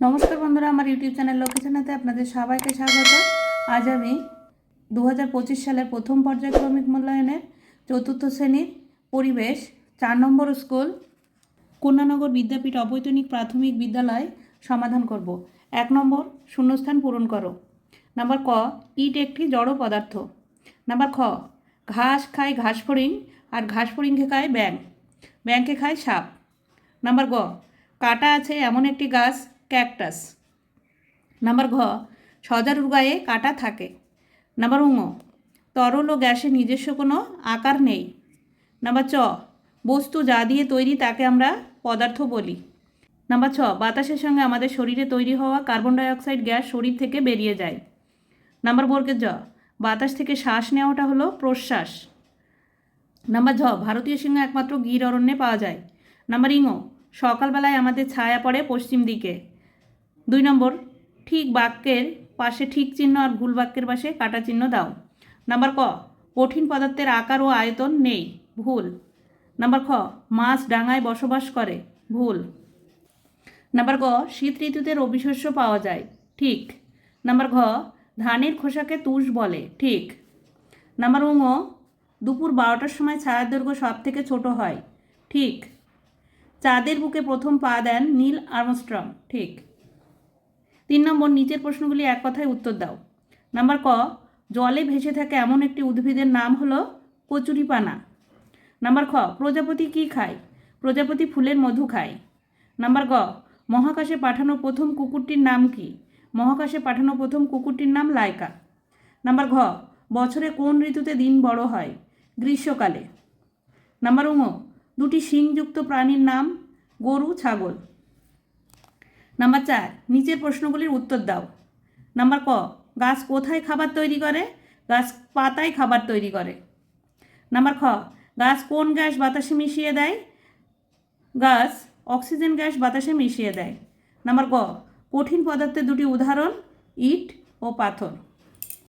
নমস্কার বন্ধুরা, আমার ইউটিউব চ্যানেল লোকেশনাতে আপনাদের সবাইকে স্বাগত। আজ আমি দু সালের প্রথম পর্যায়ক্রমিক মূল্যায়নের চতুর্থ শ্রেণির পরিবেশ চার নম্বর স্কুল কন্যানগর বিদ্যাপীঠ অবৈতনিক প্রাথমিক বিদ্যালয় সমাধান করব। এক নম্বর, শূন্যস্থান পূরণ করো। নাম্বার ক, ইট একটি জড় পদার্থ। নাম্বার খ, ঘাস খায় ঘাস ফড়িং আর ঘাস ফড়িংকে খায় ব্যাং ব্যাংকে খায় সাপ। নাম্বার গ, কাটা আছে এমন একটি গাছ ক্যাকটাস। নাম্বার ঘ, সজারুর গায়ে কাটা থাকে। নাম্বার উঙ তরল ও গ্যাসের নিজস্ব কোনো আকার নেই। নাম্বার চ, বস্তু যা দিয়ে তৈরি তাকে আমরা পদার্থ বলি। নাম্বার ছ, বাতাসের সঙ্গে আমাদের শরীরে তৈরি হওয়া কার্বন ডাইঅক্সাইড গ্যাস শরীর থেকে বেরিয়ে যায়। নাম্বার বর্গের জ, বাতাস থেকে শ্বাস নেওয়াটা হলো প্রশ্বাস। নাম্বার ঝ, ভারতীয় সিংহ একমাত্র গির অরণ্যে পাওয়া যায়। নাম্বার ইঙো, সকালবেলায় আমাদের ছায়া পড়ে পশ্চিম দিকে। দুই নম্বর, ঠিক বাক্যের পাশে ঠিক চিহ্ন আর ভুল বাক্যের পাশে কাটা চিহ্ন দাও। নাম্বার ক, কঠিন পদার্থের আকার ও আয়তন নেই, ভুল। নাম্বার খ, মাছ ডাঙায় বসবাস করে, ভুল। নাম্বার গ, শীত ঋতুতে রবি শস্য পাওয়া যায়, ঠিক। নাম্বার ঘ, ধানের খোসাকে তুষ বলে, ঠিক। নাম্বার উঙ দুপুর বারোটার সময় ছায়ার দৈর্ঘ্য সব থেকে ছোট হয়, ঠিক। চাঁদের বুকে প্রথম পা দেন নীল আর্মস্ট্রং, ঠিক। তিন নম্বর, নিচের প্রশ্নগুলি এক কথায় উত্তর দাও। নাম্বার ক, জলে ভেসে থাকে এমন একটি উদ্ভিদের নাম হলো কচুরিপানা। নাম্বার খ, প্রজাপতি কি খায়? প্রজাপতি ফুলের মধু খায়। নাম্বার গ, মহাকাশে পাঠানো প্রথম কুকুরটির নাম কি? মহাকাশে পাঠানো প্রথম কুকুরটির নাম লাইকা। নাম্বার ঘ, বছরে কোন ঋতুতে দিন বড় হয়? গ্রীষ্মকালে। নাম্বার উঙ দুটি শিংযুক্ত প্রাণীর নাম গরু ছাগল। নাম্বার চার, নিচের প্রশ্নগুলির উত্তর দাও। নাম্বার ক, গাছ কোথায় খাবার তৈরি করে? গাছ পাতায় খাবার তৈরি করে। নাম্বার খ, গাছ কোন গ্যাস বাতাসে মিশিয়ে দেয়? গাছ অক্সিজেন গ্যাস বাতাসে মিশিয়ে দেয়। নাম্বার গ কঠিন পদার্থের দুটি উদাহরণ, ইট ও পাথর।